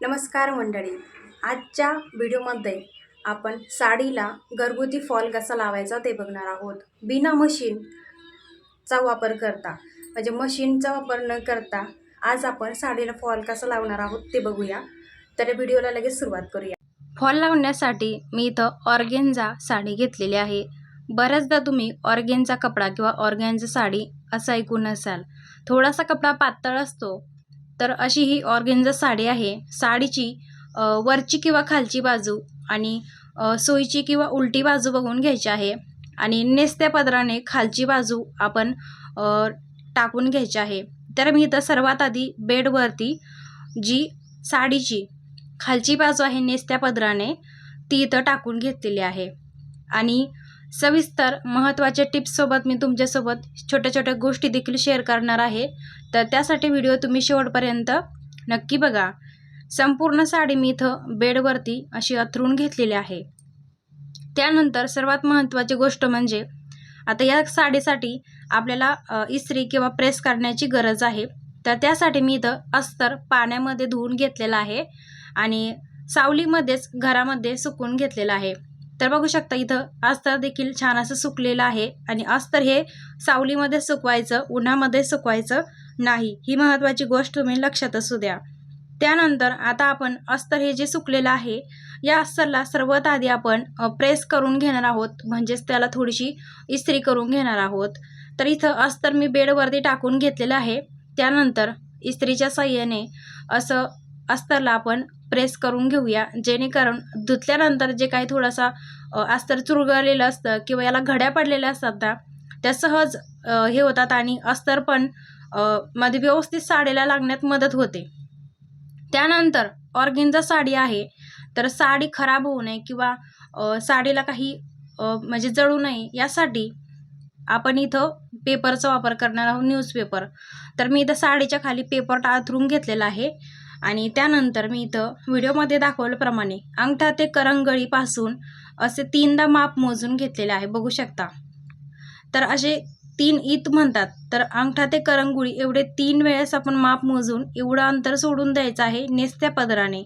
नमस्कार मंडळी. आजच्या व्हिडिओमध्ये आपण साडीला घरगुती फॉल कसा लावायचा ते बघणार आहोत. बिना मशीनचा वापर करता म्हणजे मशीनचा वापर न करता आज आपण साडीला फॉल कसा लावणार आहोत ते बघूया. तर व्हिडिओला लगेच सुरुवात करूया. फॉल लावण्यासाठी मी इथं ऑर्गेन्झा साडी घेतलेली आहे. बऱ्याचदा तुम्ही ऑर्गेनचा कपडा किंवा ऑर्गेनचा साडी असं ऐकून असाल. थोडासा कपडा पातळ असतो तर अशी ही ऑर्गेन्झा साडी आहे. साडीची वरची किंवा खालची बाजू आणि सोयीची किंवा उलटी बाजू बघून घ्यायची आहे आणि नेसत्या पदराने खालची बाजू आपण टाकून घ्यायची आहे. तर मी इथं सर्वात आधी बेडवरती जी साडीची खालची बाजू आहे नेसत्या पदराने ती इथं टाकून घेतलेली आहे. आणि सविस्तर महत्त्वाच्या टिप्ससोबत मी तुमच्यासोबत छोट्या छोट्या गोष्टी देखील शेअर करणार आहे. तर त्यासाठी व्हिडिओ तुम्ही शेवटपर्यंत नक्की बघा. संपूर्ण साडी मी इथं बेडवरती अशी अथरून घेतलेली आहे. त्यानंतर सर्वात महत्त्वाची गोष्ट म्हणजे आता या साडीसाठी आपल्याला इस्त्री किंवा प्रेस करण्याची गरज आहे. तर त्यासाठी मी इथं अस्तर पाण्यामध्ये धुवून घेतलेलं आहे आणि सावलीमध्येच घरामध्ये सुकून घेतलेलं आहे. तर बघू शकता इथं अस्तर देखील छान असं सुकलेलं आहे. आणि अस्तर हे सावलीमध्ये सुकवायचं उन्हामध्ये सुकवायचं नाही. ही महत्त्वाची गोष्ट तुम्ही लक्षात असू द्या. त्यानंतर आता आपण अस्तर हे जे सुकलेलं आहे या अस्तरला सर्वात आधी आपण प्रेस करून घेणार आहोत. म्हणजेच त्याला थोडीशी इस्त्री करून घेणार आहोत. तर इथं अस्तर मी बेडवरती टाकून घेतलेलं आहे. त्यानंतर इस्त्रीच्या साह्याने असं अस्तरला आपण प्रेस करून घेऊया. जेणेकरून धुतल्यानंतर जे काही थोडासा अस्तर चुरगळलेलं असतं किंवा याला घड्या पडलेल्या असतात ना त्या सहज हे होतात आणि अस्तर पण मध्ये व्यवस्थित साडीला लागण्यात मदत होते. त्यानंतर ऑर्गिनचा साडी आहे तर साडी खराब होऊ नये किंवा साडीला काही म्हणजे जळू नये यासाठी आपण इथं पेपरचा वापर करणार आहोत न्यूजपेपर तर मी इथं साडीच्या खाली पेपर आथरून घेतलेला आहे. आणि त्यानंतर मी इथं व्हिडिओमध्ये दाखवल्याप्रमाणे अंगठा ते करंगळीपासून असे तीनदा माप मोजून घेतलेले आहे बघू शकता. तर असे तीन ईत म्हणतात तर अंगठा ते करंगुळी एवढे तीन वेळेस आपण माप मोजून एवढं अंतर सोडून द्यायचं आहे नेसत्या पदराने.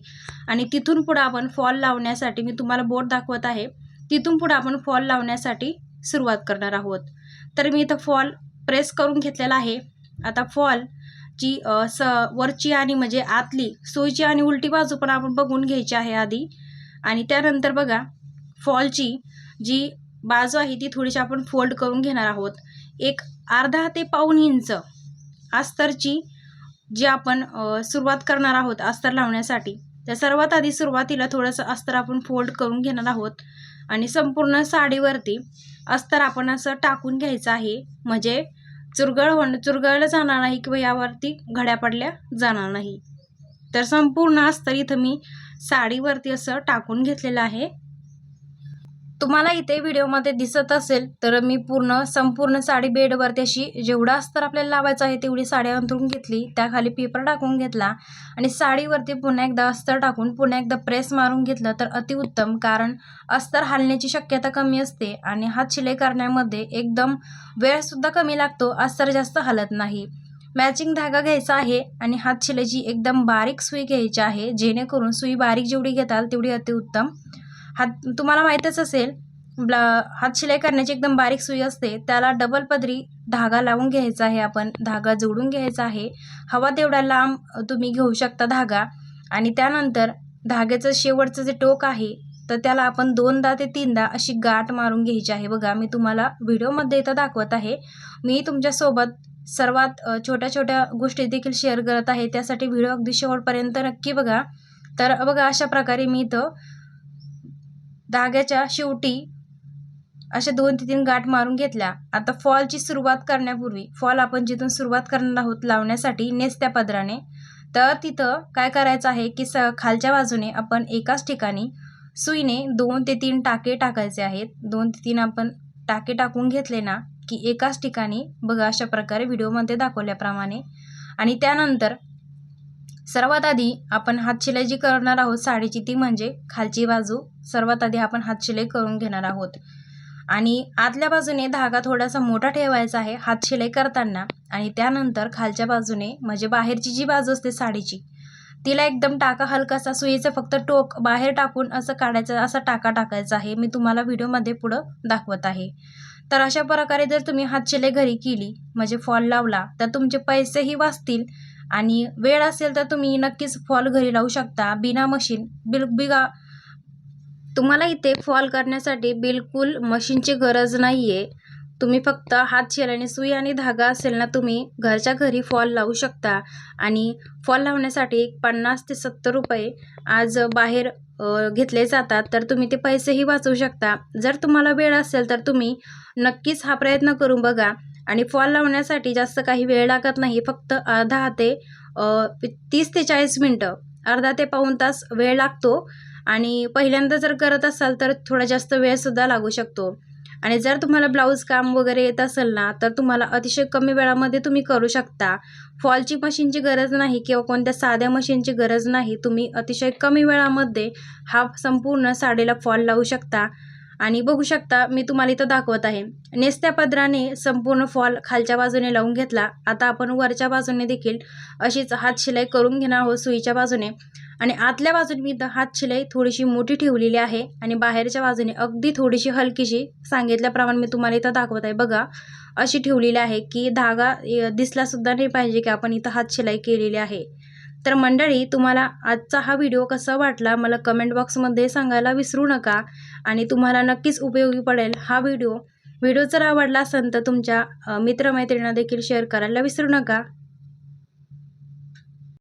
आणि तिथून पुढं आपण फॉल लावण्यासाठी मी तुम्हाला बोट दाखवत आहे तिथून पुढं आपण फॉल लावण्यासाठी सुरुवात करणार आहोत. तर मी इथं फॉल प्रेस करून घेतलेला आहे. आता फॉल ची स वरची आणि म्हणजे आतली सोयची आणि उलटी बाजू पण आपण बघून घ्यायची आहे आधी. आणि त्यानंतर बघा फॉलची जी बाजू आहे ती थोडीशी आपण फोल्ड करून घेणार आहोत. एक अर्धा ते पाऊण इंच अस्तरची जी आपण सुरुवात करणार आहोत अस्तर लावण्यासाठी. तर सर्वात आधी सुरुवातीला थोडंसं अस्तर आपण फोल्ड करून घेणार आहोत. आणि संपूर्ण साडीवरती अस्तर आपण असं टाकून घ्यायचं आहे. म्हणजे चुरगळ होणं चुरगळलं जाणार नाही किंवा यावरती घड्या पडल्या जाणार नाही. तर संपूर्ण अस्तर इथं मी साडीवरती असं टाकून घेतलेलं आहे. तुम्हाला इथे व्हिडिओमध्ये दिसत असेल तर मी पूर्ण संपूर्ण साडी बेडवरती अशी जेवढा अस्तर आपल्याला लावायचं आहे तेवढी साडी अंथरून घेतली त्याखाली पेपर टाकून घेतला आणि साडीवरती पुन्हा एकदा अस्तर टाकून पुन्हा एकदा प्रेस मारून घेतलं तर अतिउत्तम कारण अस्तर हलण्याची शक्यता कमी असते आणि हात शिलाई करण्यामध्ये एकदम वेळसुद्धा कमी लागतो अस्तर जास्त हलत नाही. मॅचिंग धागा घ्यायचा आहे आणि हात शिलाईची एकदम बारीक सुई घ्यायची आहे जेणेकरून सुई बारीक जेवढी घेताल तेवढी अतिउत्तम हात तुम्हाला माहीतच असेल ब्ला हात शिलाई करण्याची एकदम बारीक सुई असते त्याला डबल पदरी धागा लावून घ्यायचा आहे आपण धागा जोडून घ्यायचा आहे. हवा तेवढा लांब तुम्ही घेऊ शकता धागा आणि त्यानंतर धाग्याचं शेवटचं जे टोक आहे तर त्याला आपण दोनदा ते तीनदा अशी गाठ मारून घ्यायची आहे. बघा मी तुम्हाला व्हिडिओमध्ये इथं दाखवत आहे. मी तुमच्यासोबत सर्वात छोट्या छोट्या गोष्टी देखील शेअर करत आहे. त्यासाठी व्हिडिओ अगदी शेवटपर्यंत नक्की बघा. तर बघा अशा प्रकारे मी इथं धाग्याच्या शेवटी अशा दोन ते तीन गाठ मारून घेतल्या. आता फॉलची सुरुवात करण्यापूर्वी फॉल आपण जिथून सुरुवात करणार आहोत लावण्यासाठी नेसत्या पदराने तर तिथं काय करायचं आहे की स खालच्या बाजूने आपण एकाच ठिकाणी सुईने दोन ते तीन टाके टाकायचे आहेत. दोन ते तीन आपण टाके टाकून घेतले ना की एकाच ठिकाणी बघा अशा प्रकारे व्हिडिओमध्ये दाखवल्याप्रमाणे. आणि त्यानंतर सर्वात आधी आपण हातशिलाई जी करणार आहोत साडीची ती म्हणजे खालची बाजू. सर्वात आधी आपण हातशिलाई करून घेणार आहोत. आणि आतल्या बाजूने धागा थोडासा मोठा ठेवायचा आहे हातशिलाई करताना. आणि त्यानंतर खालच्या बाजूने म्हणजे बाहेरची जी बाजू असते साडीची तिला एकदम टाका हलकासा सुईचं फक्त टोक बाहेर टाकून असं काढायचं असा टाका टाकायचा आहे. मी तुम्हाला व्हिडिओमध्ये पुढं दाखवत आहे. तर अशा प्रकारे जर तुम्ही हातशिलाई घरी केली म्हणजे फॉल लावला तर तुमचे पैसेही वाचतील. आणि वेळ असेल तर तुम्ही नक्कीच फॉल घरी लावू शकता. बिना मशीन बिल बिगा तुम्हाला इथे फॉल करण्यासाठी बिलकुल मशीनची गरज नाही आहे तुम्ही फक्त हात शिराने सुई आणि धागा असेल ना तुम्ही घरच्या घरी फॉल लावू शकता. आणि फॉल लावण्यासाठी पन्नास ते सत्तर रुपये आज बाहेर घेतले जातात. तर तुम्ही ते पैसेही वाचवू शकता. जर तुम्हाला वेळ असेल तर तुम्ही नक्कीच हा प्रयत्न करून बघा. आणि फॉल लावण्यासाठी जास्त काही वेळ लागत नाही. फक्त अर्धा ते तीस ते चाळीस मिनटं अर्धा ते पाऊण तास वेळ लागतो. आणि पहिल्यांदा जर करत असाल तर थोडा जास्त वेळसुद्धा लागू शकतो. आणि जर तुम्हाला ब्लाऊज काम वगैरे येत असेल ना तर तुम्हाला अतिशय कमी वेळामध्ये तुम्ही करू शकता. फॉलची मशीनची गरज नाही किंवा कोणत्या साध्या मशीनची गरज नाही. तुम्ही अतिशय कमी वेळामध्ये हा संपूर्ण साडीला फॉल लावू शकता. आणि बघू शकता मी तुम्हाला इथं दाखवत आहे. नेसत्या पदराने संपूर्ण फॉल खालच्या बाजूने लावून घेतला. आता आपण वरच्या बाजूने देखील अशीच हात शिलाई करून घेणार आहोत सुईच्या बाजूने. आणि आतल्या बाजूने मी हात शिलाई थोडीशी मोठी ठेवलेली आहे आणि बाहेरच्या बाजूने अगदी थोडीशी हलकीशी सांगितल्याप्रमाणे मी तुम्हाला इथं दाखवत आहे. बघा अशी ठेवलेली आहे की धागा दिसलासुद्धा नाही पाहिजे की आपण इथं हात शिलाई केलेली आहे. तर मंडळी तुम्हाला आजचा हा व्हिडिओ कसा वाटला मला कमेंट बॉक्समध्ये सांगायला विसरू नका आणि तुम्हाला नक्कीच उपयोगी पडेल हा व्हिडिओ. व्हिडिओ जर आवडला असेल तर तुमच्या मित्रमैत्रिणीदेखील मित्रमैत्रिणींना देखील शेअर करायला विसरू नका.